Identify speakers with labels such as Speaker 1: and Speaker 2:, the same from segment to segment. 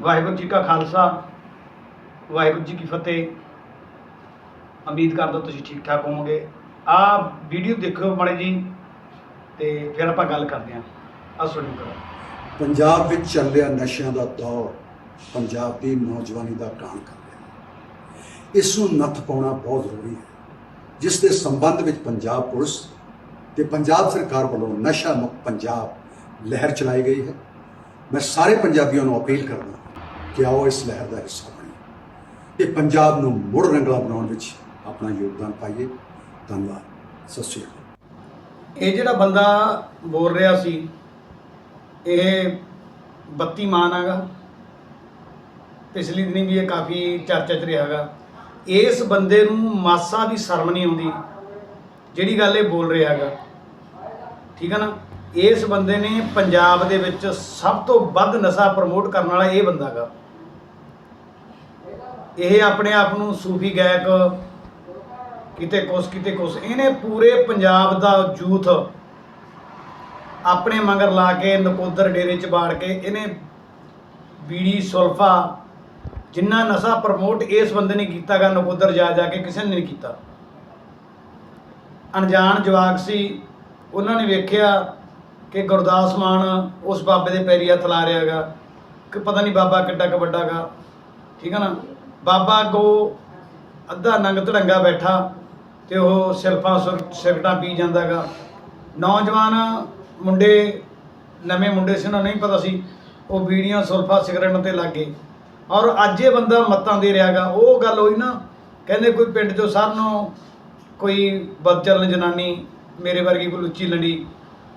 Speaker 1: ਵਾਹਿਗੁਰੂ ਜੀ ਕਾ ਖਾਲਸਾ, ਵਾਹਿਗੁਰੂ ਜੀ ਕੀ ਫਤਿਹ। ਉਮੀਦ ਕਰਦਾ ਤੁਸੀਂ ਠੀਕ ਠਾਕ ਹੋਵੋਗੇ। ਆ ਵੀਡੀਓ ਦੇਖਿਓ ਮਾੜੇ ਜੀ, ਤੇ ਫਿਰ ਆਪਾਂ ਗੱਲ ਕਰਦੇ ਹਾਂ। ਆ ਸੁਣਿਓ ਕਰੋ।
Speaker 2: ਪੰਜਾਬ ਵਿੱਚ ਚੱਲ ਰਿਹਾ ਨਸ਼ਿਆਂ ਦਾ ਦੌਰ, ਪੰਜਾਬ ਦੀ ਨੌਜਵਾਨੀ ਦਾ ਕਾਣ ਕਰ ਰਿਹਾ। ਇਸ ਨੂੰ ਨੱਥ ਪਾਉਣਾ ਬਹੁਤ ਜ਼ਰੂਰੀ ਹੈ। ਜਿਸ ਦੇ ਸੰਬੰਧ ਵਿੱਚ ਪੰਜਾਬ ਪੁਲਿਸ ਤੇ ਪੰਜਾਬ ਸਰਕਾਰ ਵੱਲੋਂ ਨਸ਼ਾ ਮੁਕਤ ਪੰਜਾਬ ਲਹਿਰ ਚਲਾਈ ਗਈ ਹੈ। ਮੈਂ ਸਾਰੇ ਪੰਜਾਬੀਆਂ ਨੂੰ ਅਪੀਲ ਕਰਦਾ ਕਿ ਆਓ ਇਸ ਲਹਿਰ ਦਾ ਹਿੱਸਾ ਬਣੀਏ। ਤੇ ਪੰਜਾਬ ਨੂੰ ਮੁੜ ਰੰਗਲਾ ਬਣਾਉਣ ਵਿੱਚ ਆਪਣਾ ਯੋਗਦਾਨ ਪਾਈਏ। ਧੰਨਵਾਦ। ਸਤਿ ਸ਼੍ਰੀ ਅਕਾਲ।
Speaker 1: ਇਹ ਜਿਹੜਾ ਬੰਦਾ ਬੋਲ ਰਿਹਾ ਸੀ, ਇਹ ਬੱਤੀ ਮਾਨ ਹੈਗਾ। ਪਿਛਲੀ ਦਿਨੀ ਵੀ ਇਹ ਕਾਫੀ ਚਰਚਾ 'ਚ ਰਿਹਾ ਹੈਗਾ। ਇਸ ਬੰਦੇ ਨੂੰ ਮਾਸਾ ਵੀ ਸ਼ਰਮ ਨਹੀਂ ਆਉਂਦੀ, ਜਿਹੜੀ ਗੱਲ ਇਹ ਬੋਲ ਰਿਹਾ ਹੈਗਾ। ਠੀਕ ਹੈ ਨਾ? ਇਸ ਬੰਦੇ ਨੇ ਪੰਜਾਬ ਦੇ ਵਿੱਚ ਸਭ ਤੋਂ ਵੱਧ ਨਸ਼ਾ ਪ੍ਰਮੋਟ ਕਰਨ ਵਾਲਾ ਇਹ ਬੰਦਾ ਹੈਗਾ। ਇਹ ਆਪਣੇ ਆਪ ਨੂੰ ਸੂਫੀ ਗਾਇਕ ਕਿਤੇ ਕੁਛ ਕਿਤੇ ਕੁਛ। ਇਹਨੇ ਪੂਰੇ ਪੰਜਾਬ ਦਾ ਯੂਥ ਆਪਣੇ ਮਗਰ ਲਾ ਕੇ ਨਕੋਦਰ ਡੇਰੇ ਚ ਬਾੜ ਕੇ ਇਹਨੇ ਬੀੜੀ, ਸੁਲਫਾ ਜਿੰਨਾ ਨਸ਼ਾ ਪ੍ਰਮੋਟ ਇਸ ਬੰਦੇ ਨੇ ਕੀਤਾਗਾ ਨਕੋਦਰ ਜਾ ਜਾ ਕੇ ਕਿਸੇ ਨੇ ਨਹੀਂ ਕੀਤਾ। ਅਣਜਾਣ ਜਵਾਕ ਸੀ। ਉਹਨਾਂ ਨੇ ਵੇਖਿਆ ਕਿ ਗੁਰਦਾਸ ਮਾਨ ਉਸ ਬਾਬੇ ਦੇ ਪੈਰੀ ਹੱਥ ਲਾ ਰਿਹਾਗਾ ਕਿ ਪਤਾ ਨਹੀਂ ਬਾਬਾ ਕਿੱਡਾ ਕ ਵੱਡਾ ਗਾ। ਠੀਕ ਹੈ ਨਾ? ਬਾਬਾ ਕੋ ਅੱਧਾ ਨੰਗ ਧੜੰਗਾ ਬੈਠਾ ਤੇ ਉਹ ਸਿਲਫਾਂ ਸੁਰ- ਸਿਗਰਟਾਂ ਪੀ ਜਾਂਦਾਗਾ। ਨੌਜਵਾਨ ਮੁੰਡੇ, ਨਵੇਂ ਮੁੰਡੇ ਸੀ, ਉਹਨਾਂ ਨੂੰ ਨਹੀਂ ਪਤਾ ਸੀ, ਉਹ ਬੀੜੀਆਂ ਸੁਲਫਾ ਸਿਗਰਟ ਤੇ ਲੱਗ ਗਏ। ਔਰ ਅੱਜ ਇਹ ਬੰਦਾ ਮੱਤਾਂ ਦੇ ਰਿਹਾਗਾ। ਉਹ ਗੱਲ ਹੋਈ ਨਾ, ਕਹਿੰਦੇ ਕੋਈ ਪਿੰਡ ਚੋਂ ਸਰ ਨੂੰ ਕੋਈ ਬਦਚਲਨ ਜਨਾਨੀ ਮੇਰੇ ਵਰਗੀ ਕੋਈ ਲੁੱਚੀ ਲੜੀ,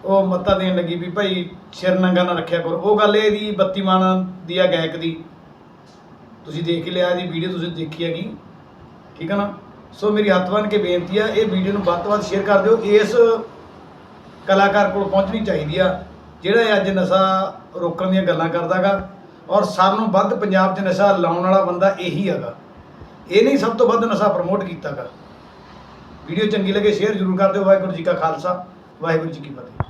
Speaker 1: ਉਹ ਮੱਤਾਂ ਦੇਣ ਲੱਗੀ ਵੀ ਭਾਈ ਸਿਰ ਨੰਗਾ ਨਾ ਰੱਖਿਆ ਕਰੋ। ਉਹ ਗੱਲ ਇਹਦੀ ਬੱਤੀ ਮਾਨ ਦੀ ਆ ਗਾਇਕ ਦੀ। ਤੁਸੀਂ ਦੇਖ ਹੀ ਲਿਆ, ਇਹਦੀ ਵੀਡੀਓ ਤੁਸੀਂ ਦੇਖੀ ਹੈਗੀ। ਠੀਕ ਹੈ ਨਾ? ਸੋ ਮੇਰੀ ਹੱਥ ਬੰਨ੍ਹ ਕੇ ਬੇਨਤੀ ਆ, ਇਹ ਵੀਡੀਓ ਨੂੰ ਵੱਧ ਤੋਂ ਵੱਧ ਸ਼ੇਅਰ ਕਰ ਦਿਓ। ਇਸ ਕਲਾਕਾਰ ਕੋਲ ਪਹੁੰਚਣੀ ਚਾਹੀਦੀ ਆ, ਜਿਹੜਾ ਇਹ ਅੱਜ ਨਸ਼ਾ ਰੋਕਣ ਦੀਆਂ ਗੱਲਾਂ ਕਰਦਾਗਾ ਔਰ ਸਭ ਨੂੰ ਵੱਧ ਪੰਜਾਬ 'ਚ ਨਸ਼ਾ ਲਾਉਣ ਵਾਲਾ ਬੰਦਾ ਇਹੀ ਹੈਗਾ। ਇਹ ਨਹੀਂ ਸਭ ਤੋਂ ਵੱਧ ਨਸ਼ਾ ਪ੍ਰਮੋਟ ਕੀਤਾਗਾ ਵੀਡੀਓ ਚੰਗੀ ਲੱਗੇ ਸ਼ੇਅਰ ਜ਼ਰੂਰ ਕਰ ਦਿਓ। ਵਾਹਿਗੁਰੂ ਜੀ ਕਾ ਖਾਲਸਾ, ਵਾਹਿਗੁਰੂ ਜੀ ਕੀ ਫਤਿਹ।